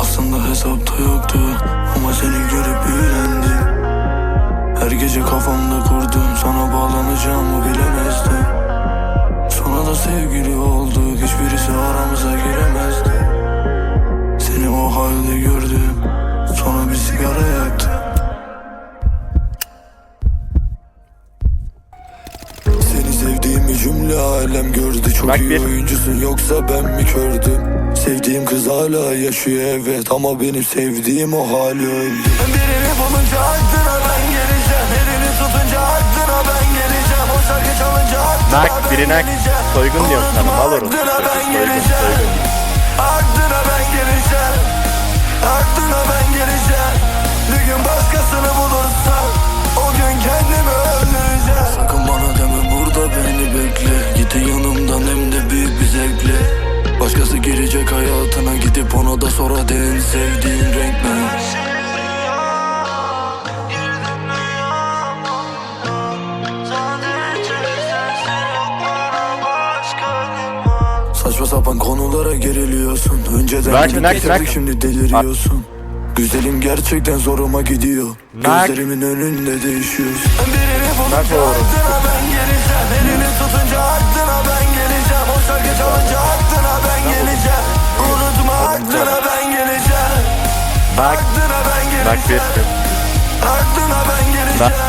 Aslında hesapta yoktu ama seni görüp büyülendim Her gece kafamda kurdum sana bağlanacağımı bilemezdim. Sonra da sevgili olduk hiçbirisi aramıza giremezdi. Seni o halde gördüm sonra bir sigaraya cümle alem gördü Çok Bak iyi bir. oyuncusun. Yoksa ben mi kördüm? Sevdiğim kız hala yaşıyor evet. Ama benim sevdiğim o hali öldü. Birini bulunca aklına ben geleceğim. Elini tutunca aklına ben geleceğim. O şarkı çalınca aklına Bak ben birine geleceğim. soygun diyorum sana mal orası. aklına ben geleceğim. Aklına ben geleceğim da sonra de en sevdiğin renk ne? Saçma sapan konulara geriliyorsun Önceden bak, getirdik bak. şimdi deliriyorsun Güzelim gerçekten zoruma gidiyor Bak. Gözlerimin önünde değişiyorsun Bak Bak. Bak bir. geleceğim